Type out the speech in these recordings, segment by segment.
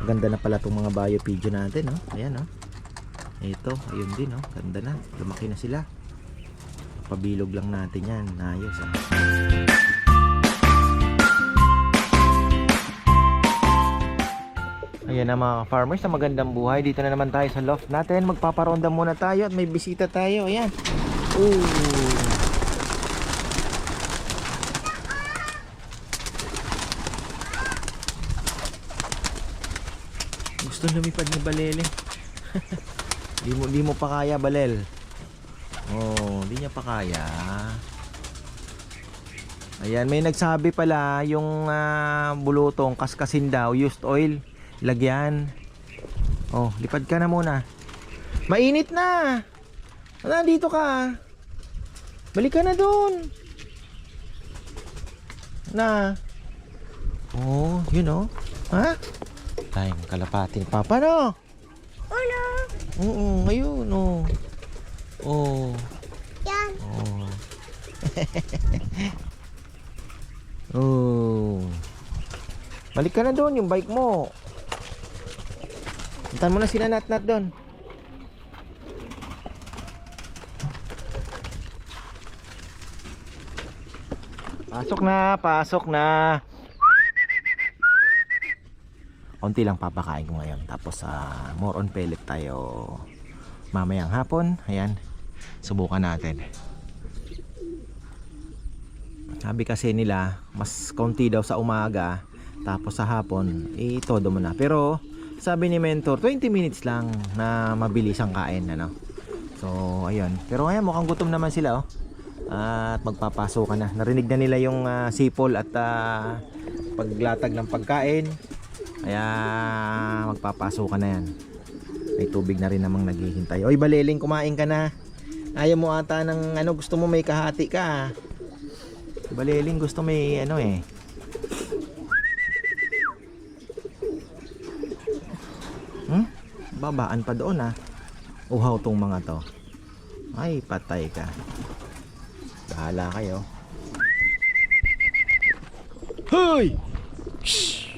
Ganda na pala itong mga bio pigeon natin, no? Ayan, no? Ito, ayun din, no? Ganda na. Lumaki na sila. Pabilog lang natin yan. Ayos, ah. Ayan na mga farmers na magandang buhay. Dito na naman tayo sa loft natin. Magpaparonda muna tayo at may bisita tayo. Ayan. Ooh. Gusto lumipad ni Balele. di mo di mo pa kaya Balel. Oh, di niya pa kaya. Ayan, may nagsabi pala yung ah, bulutong kaskasin daw, used oil, lagyan. Oh, lipad ka na muna. Mainit na. Nandito ka. Balik ka na doon. Na. Oh, yun oh. Ha? Tayong kalapati ni Papa, no? Ulo. Oo, ngayon, oh. Oh, Yan. oh. oh. Balik ka na doon, yung bike mo. Puntan mo na sila nat-nat doon. Pasok na, pasok na. Konti lang papakain ko ngayon. Tapos ah, more on pellet tayo mamayang hapon. Ayan. Subukan natin. Sabi kasi nila, mas konti daw sa umaga. Tapos sa hapon, eh, todo mo na. Pero, sabi ni mentor, 20 minutes lang na mabilis ang kain. Ano? So, ayun. Pero ayan, mukhang gutom naman sila. Oh. At magpapasok ka na. Narinig na nila yung ah, sipol at ah, paglatag ng pagkain. Kaya magpapasok ka na yan. May tubig na rin namang naghihintay. Oy, baliling, kumain ka na. Ayaw mo ata ng ano, gusto mo may kahati ka. ah. Baliling gusto may ano eh. Hmm? Babaan pa doon ah. Uhaw tong mga to. Ay, patay ka. Bahala kayo. Hoy! Shh!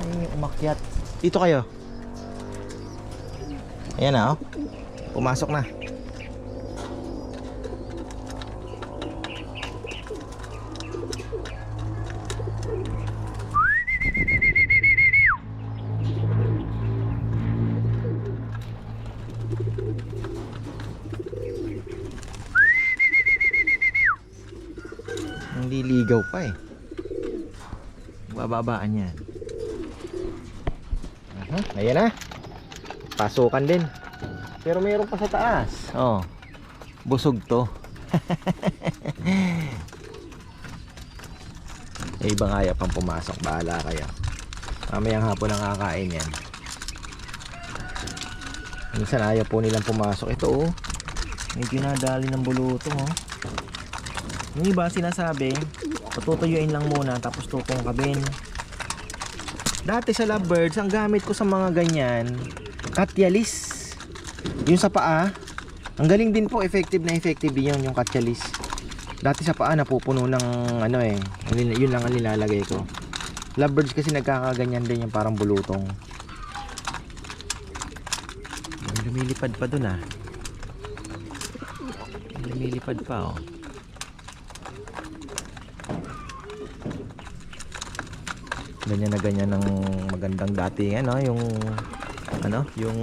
Ay, umakyat. Dito kayo. Ayan na oh. Pumasok na. Hindi ligaw pa eh. Bababaan yan. Aha, ayan na. Pasukan din. Pero mayroon pa sa taas. Oh. Busog to. eh, ibang ayaw pang pumasok. Bahala kayo. Mamayang hapon ang kakain yan. Minsan ayaw po nilang pumasok. Ito oh. Medyo nadali ng bulutong oh. Yung iba sinasabi, patutuyuin lang muna tapos tutong kabin. Dati sa lovebirds, ang gamit ko sa mga ganyan, katyalis. Yung sa paa, ang galing din po, effective na effective yun, yung katyalis. Dati sa paa, napupuno ng ano eh, yun lang ang nilalagay ko. Lovebirds kasi nagkakaganyan din yung parang bulutong. Lumilipad pa dun ah. Lumilipad pa oh. Ganyan na ganyan ng magandang dating ano yung ano yung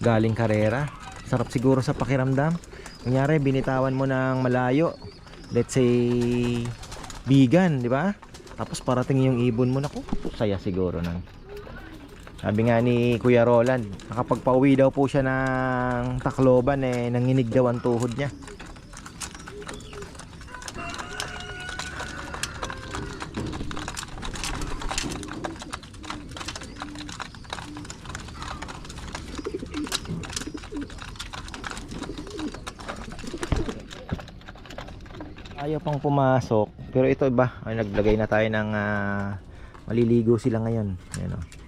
galing karera. Sarap siguro sa pakiramdam. Kunyari binitawan mo ng malayo. Let's say bigan di ba? Tapos parating yung ibon mo naku saya siguro nang sabi nga ni Kuya Roland nakapagpauwi daw po siya ng Tacloban eh nanginig daw ang tuhod niya akong pumasok. Pero ito iba ay naglagay na tayo ng uh, maliligo sila ngayon. Ayan o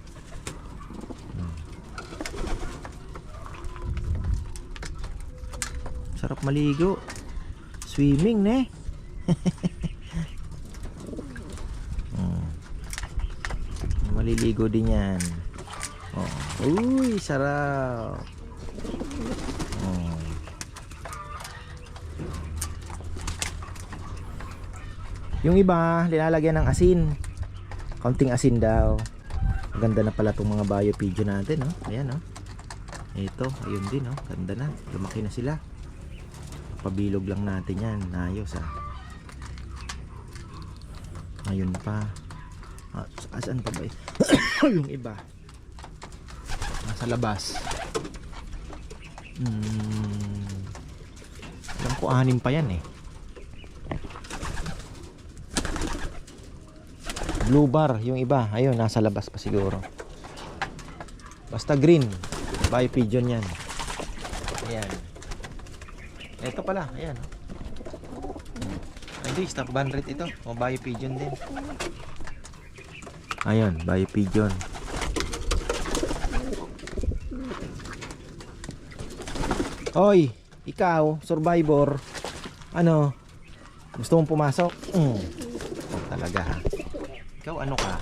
sarap maligo. Swimming ne? Hmm. maliligo din yan. Oh. uy sarap. Yung iba, linalagyan ng asin. Kaunting asin daw. Ganda na pala itong mga bio pigeon natin, no? Ayan, no? Ito, ayun din, no? Ganda na. Lumaki na sila. Pabilog lang natin yan. Ayos, ah. Ayun pa. Ah, asan pa ba? yung iba. Nasa labas. Hmm. Alam ko anim pa yan eh. Blue bar yung iba. Ayun, nasa labas pa siguro. Basta green. Bio pigeon yan. Ayan. Ito pala, ayan. oh. Hindi, stock banret ito. O bio pigeon din. Ayun, bio pigeon. Oy, ikaw, survivor. Ano? Gusto mong pumasok? Mm. Oh, talaga ha. Ikaw ano ka?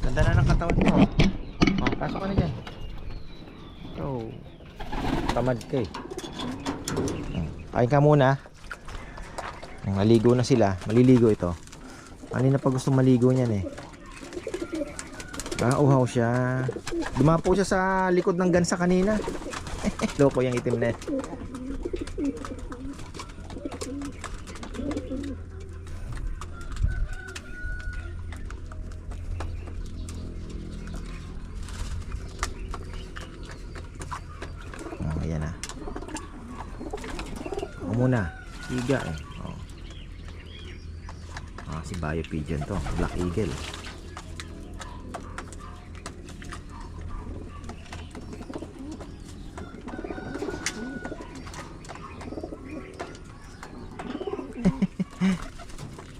Ganda na ng katawan mo. Oh, pasok ka na dyan. Oh. Tamad ka eh. Hmm. Kain ka muna. Maligo na sila. Maliligo ito. Kanina pa gusto maligo niyan eh. Ah, uhaw siya. Dumapo siya sa likod ng gansa kanina. Loko yung itim na. yan. Oh, ayan na. Ako muna. Higa eh. Oh. Ah, si Bio Pigeon to. Black Eagle.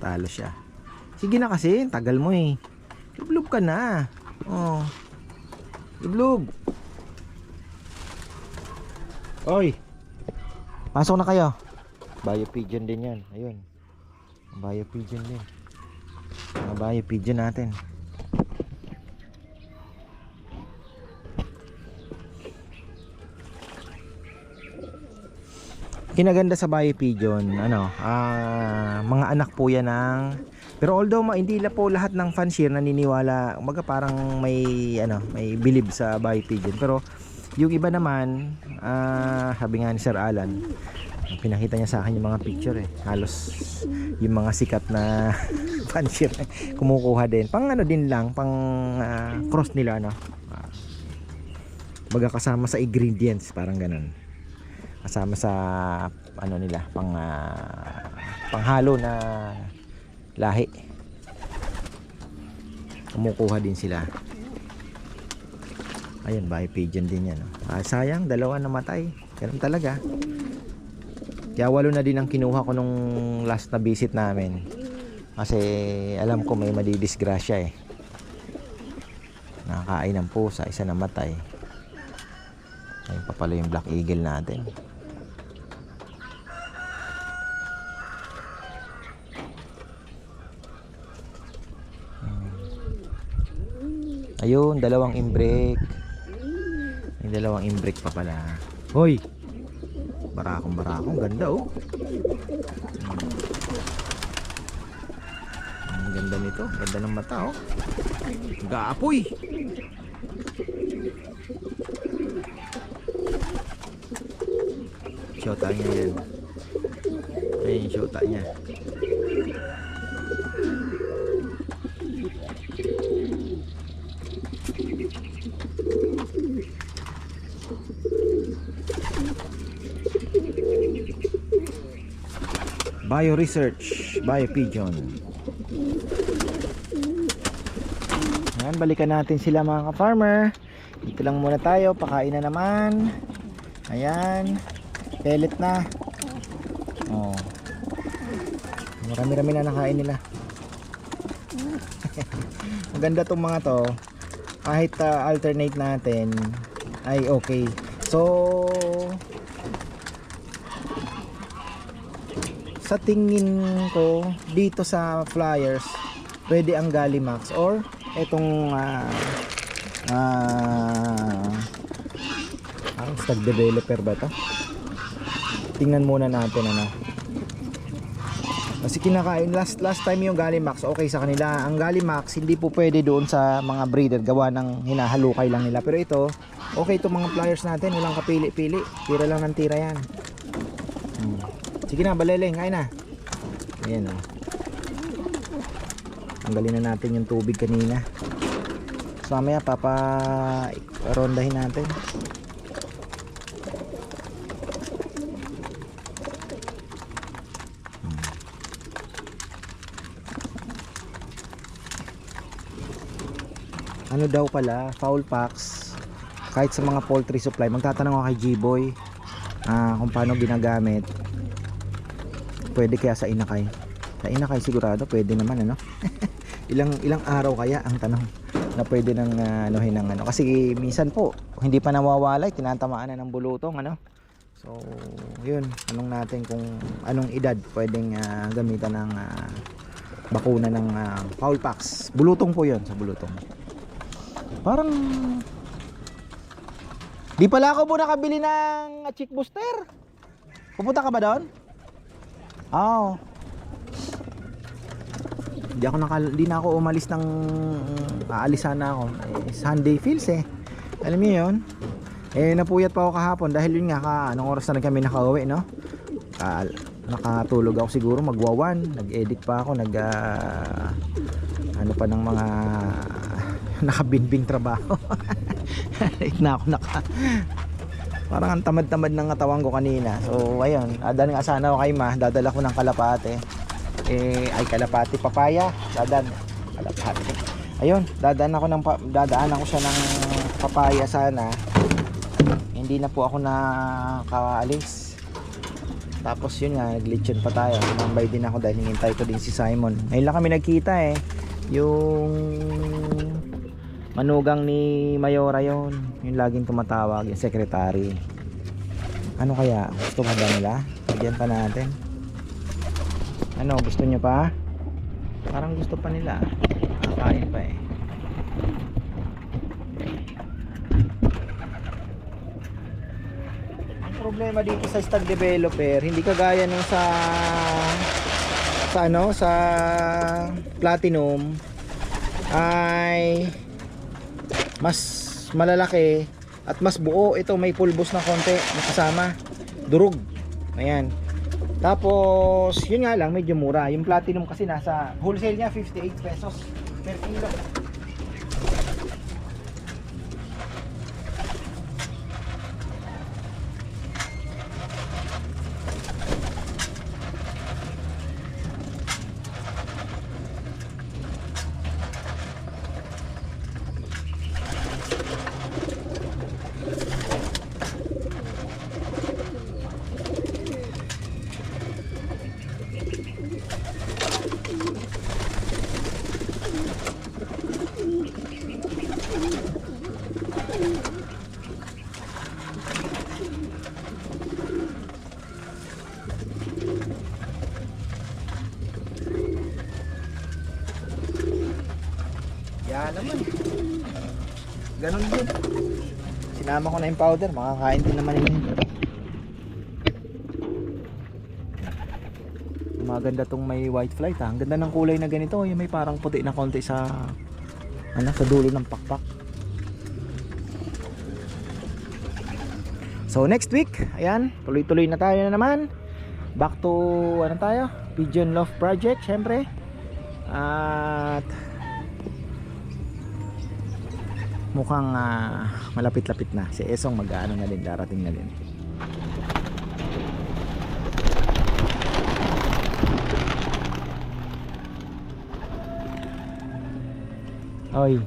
Talo siya. Sige na kasi, tagal mo eh. Lublog ka na. Oh. Lublog. Oy. Pasok na kayo. Bio pigeon din 'yan. Ayun. Bio pigeon din. Mga bio pigeon natin. Kinaganda sa bio pigeon, ano, ah, mga anak po yan ng pero although hindi la po lahat ng fancier naniniwala, umaga parang may ano, may believe sa bio pigeon. Pero yung iba naman, ah, sabi nga ni Sir Alan, pinakita niya sa akin yung mga picture eh. Halos yung mga sikat na fancier kumukuha din. Pang ano din lang, pang ah, cross nila ano. Ah, baga kasama sa ingredients, parang ganun. Kasama sa ano nila, pang ah, panghalo na lahi. Kumukuha din sila. Ayun, bahay pigeon din yan. oh. Ah, sayang, dalawa namatay. Ganun talaga. Kaya walo na din ang kinuha ko nung last na visit namin. Kasi alam ko may madidisgrasya eh. Nakakain ng pusa, isa namatay. Ayun pa pala yung black eagle natin. Ayun, dalawang imbrek. May dalawang imbrek pa pala. Hoy! Barakong barakong, ganda oh. Ang ganda nito, ganda ng mata oh. Gaapoy! Shota niya yan. Ayan yung shota niya. Bio Research, Bio Pigeon. Ayan, balikan natin sila mga ka-farmer. Dito lang muna tayo, pakain na naman. Ayan, pellet na. Oh. Marami-rami na nakain nila. Maganda tong mga to. Kahit ah, alternate natin ay okay. So sa tingin ko dito sa flyers pwede ang Galimax or etong ah ah ang stag developer ba to? Tingnan muna natin ano. Kasi kinakain last last time yung Galimax okay sa kanila. Ang Galimax hindi po pwede doon sa mga breeder gawa ng hinahalukay lang nila. Pero ito, okay itong mga pliers natin, walang kapili-pili. Tira lang ng tira yan. Hmm. Sige na, baleleng, kain na. Ayan oh. Tanggalin na natin yung tubig kanina. So mamaya papa rondahin natin. ano daw pala, foul packs kahit sa mga poultry supply magtatanong ako kay G-Boy ah, kung paano ginagamit pwede kaya sa inakay? Sa inakay sigurado pwede naman ano? Ilang ilang araw kaya ang tanong na pwede nang uh, anuhin ng ano? Kasi minsan po hindi pa nawawalay tinatamaan na ng bulutong ano? So yun anong natin kung anong edad pwedeng ah, gamitan ng ah, bakuna ng ah, foul packs. Bulutong po yun sa bulutong. Parang Di pala ako po nakabili ng chick booster. Pupunta ka ba doon? Oo. Di ako nakal di na ako umalis ng aalisan na ako. Eh, Sunday feels eh. Alam niyo 'yon? Eh napuyat pa ako kahapon dahil yun nga ka anong oras na kami nakauwi, no? Ka, nakatulog ako siguro magwawan, nag-edit pa ako, nag ah, ano pa ng mga nakabinbing trabaho late na ako naka parang ang tamad-tamad ng katawan ko kanina. So ayun. Dadan nga sana ako kay ma dadala ko ng kalapate. Eh ay kalapate papaya. Dadan. Kalapate. Ayun dadaan ako ng dadaan ako siya ng papaya sana. Hindi na po ako nakaalis tapos yun nga naglitsyon pa tayo. Tumambay din ako dahil hinintay ko din si Simon. Ngayon lang kami nagkita eh. Yung manugang ni Mayora yon yung laging tumatawag yung secretary. Ano kaya gusto ba ba nila? Lagyan pa natin. Ano gusto nyo pa? Parang gusto pa nila. Kakain pa eh. Ang problema dito sa stag developer hindi kagaya nung sa sa ano sa platinum ay mas malalaki at mas buo. Ito may pulbos na konti na kasama. Durog ayan. Tapos yun nga lang medyo mura. Yung platinum kasi nasa wholesale niya 58 pesos per kilo Yan naman. Ganon din. Sinama ko na yung powder, makakain din naman yun. Maganda tong may white flight ha. Ang ganda ng kulay na ganito. Yung may parang puti na konti sa ano, sa dulo ng pakpak. So next week, ayan, tuloy-tuloy na tayo na naman. Back to ano tayo? Pigeon Love Project, syempre. At mukhang ah, malapit-lapit na si Esong mag-ano na din darating na din Oy,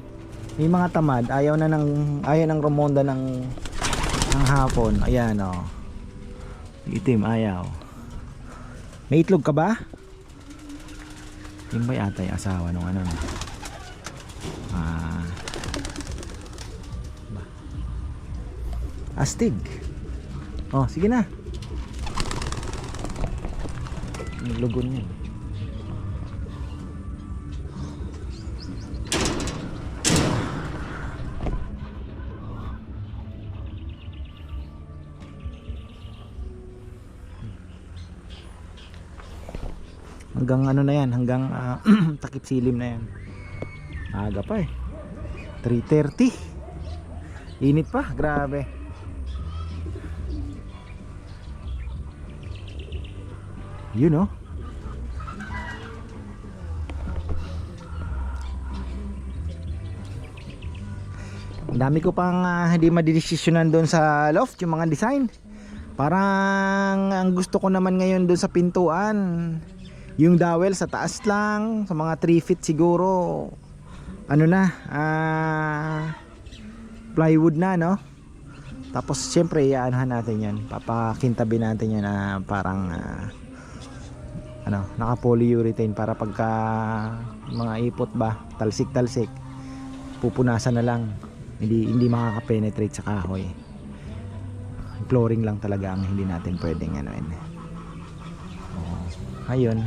may mga tamad ayaw na ng ayaw ng rumonda ng ng hapon. Ayan oh. Itim ayaw. May itlog ka ba? Yung ba yata asawa nung ano no? Ah. astig. Oh sige na. Lugon yan hanggang ano na yan? Hanggang uh, takip silim na yan. Aga pa eh. 3.30 init pa. Grabe. Oh. Ang dami ko pang ah, hindi madidesisyonan doon sa loft, yung mga design. Parang ang gusto ko naman ngayon doon sa pintuan, yung dowel sa taas lang, sa mga 3 feet siguro. Ano na, ah plywood na no. Tapos syempre iaanahan natin 'yan. Papakintabi natin 'yan na parang ah, ano, naka polyurethane para pagka mga ipot ba, talsik-talsik pupunasan na lang. Hindi hindi makaka-penetrate sa kahoy. Flooring lang talaga ang hindi natin pwedeng ano Oh, ayun.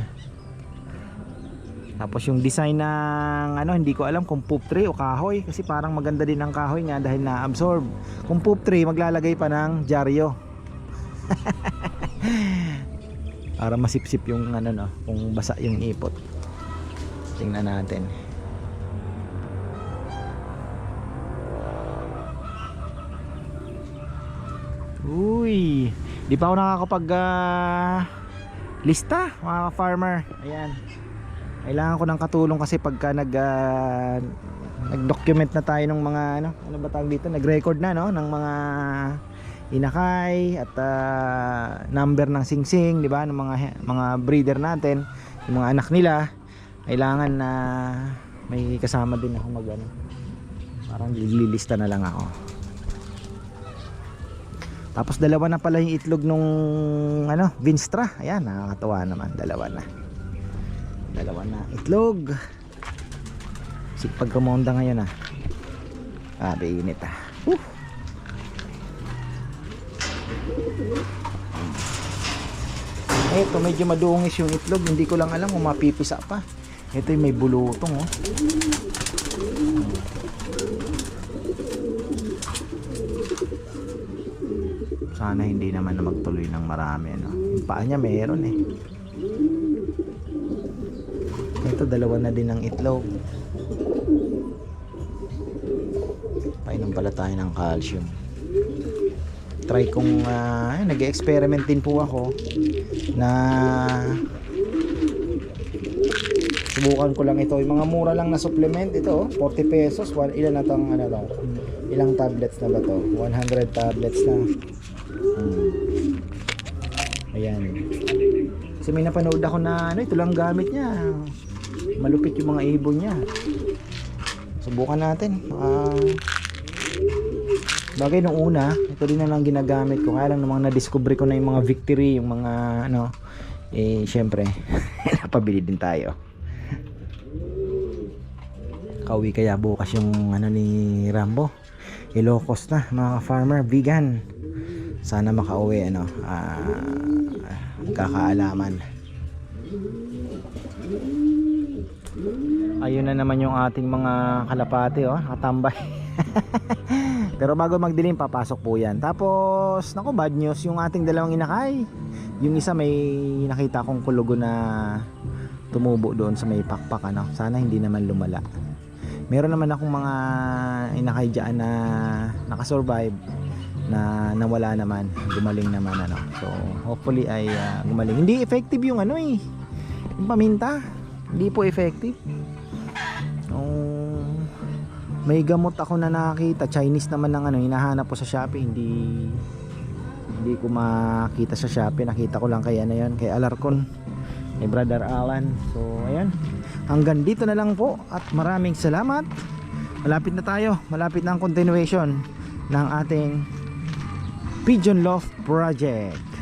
Tapos yung design ng ano, hindi ko alam kung poop tray o kahoy kasi parang maganda din ang kahoy nga dahil na-absorb. Kung poop tray, maglalagay pa ng dyaryo. Para masipsip yung ano no, kung basa yung ipot. Tingnan natin. Uy, di pa ako nakakapag ah, lista mga farmer. Ayan. Kailangan ko ng katulong kasi pagka nag ah, nag-document na tayo ng mga ano, ano ba tawag dito? Nag-record na no ng mga inakay at ah, number ng singsing, di ba? Ng mga mga breeder natin, yung mga anak nila. Kailangan na may kasama din ako mag ano. Parang lilista na lang ako. Tapos dalawa na pala yung itlog nung ano, Vinstra. Ayan, nakakatuwa naman. Dalawa na. Dalawa na itlog. Si pagkamonda ngayon ah. Ah, init ah. Whew. Eto, medyo madungis yung itlog. Hindi ko lang alam kung mapipisa pa. Ito yung may bulutong oh. Sana hindi naman na magtuloy ng marami no. Yung paa niya meron eh. Ito dalawa na din ang itlog. Painom pala tayo ng calcium. Try kong ah, nag-experiment din po ako na subukan ko lang ito. Yung mga mura lang na supplement ito, oh, 40 pesos. One, ilan na tong ano daw? Ilang tablets na ba to? 100 tablets na. Hmm. Ayan. Kasi may napanood ako na ano, ito lang gamit niya. Malupit yung mga ibon niya. Subukan natin. Ah, bagay nung una, ito din na lang ginagamit ko. Kaya lang namang na-discover ko na yung mga victory, yung mga ano, eh syempre, napabili din tayo. Kauwi kaya bukas yung ano ni Rambo. Ilocos na, mga farmer, vegan. Sana makauwi ano, ah, kakaalaman. Ayun na naman yung ating mga kalapate oh, nakatambay. Pero bago magdilim, papasok po yan. Tapos, naku, bad news, yung ating dalawang inakay. Yung isa may nakita kong kulugo na tumubo doon sa may pakpak, ano. Sana hindi naman lumala. Meron naman akong mga inakay dyan na nakasurvive na nawala naman, gumaling naman ano. So, hopefully ay ah, gumaling. Hindi effective yung ano eh. Yung paminta. Hindi po effective. May gamot ako na nakakita. Chinese naman ng ano hinahanap ko sa Shopee. Hindi hindi ko makita sa Shopee. Nakita ko lang kay ano yan kay Alarcon kay Brother Alan. So ayan. Hanggang dito na lang po. At maraming salamat. Malapit na tayo. Malapit na ang continuation ng ating Pigeon Loft Project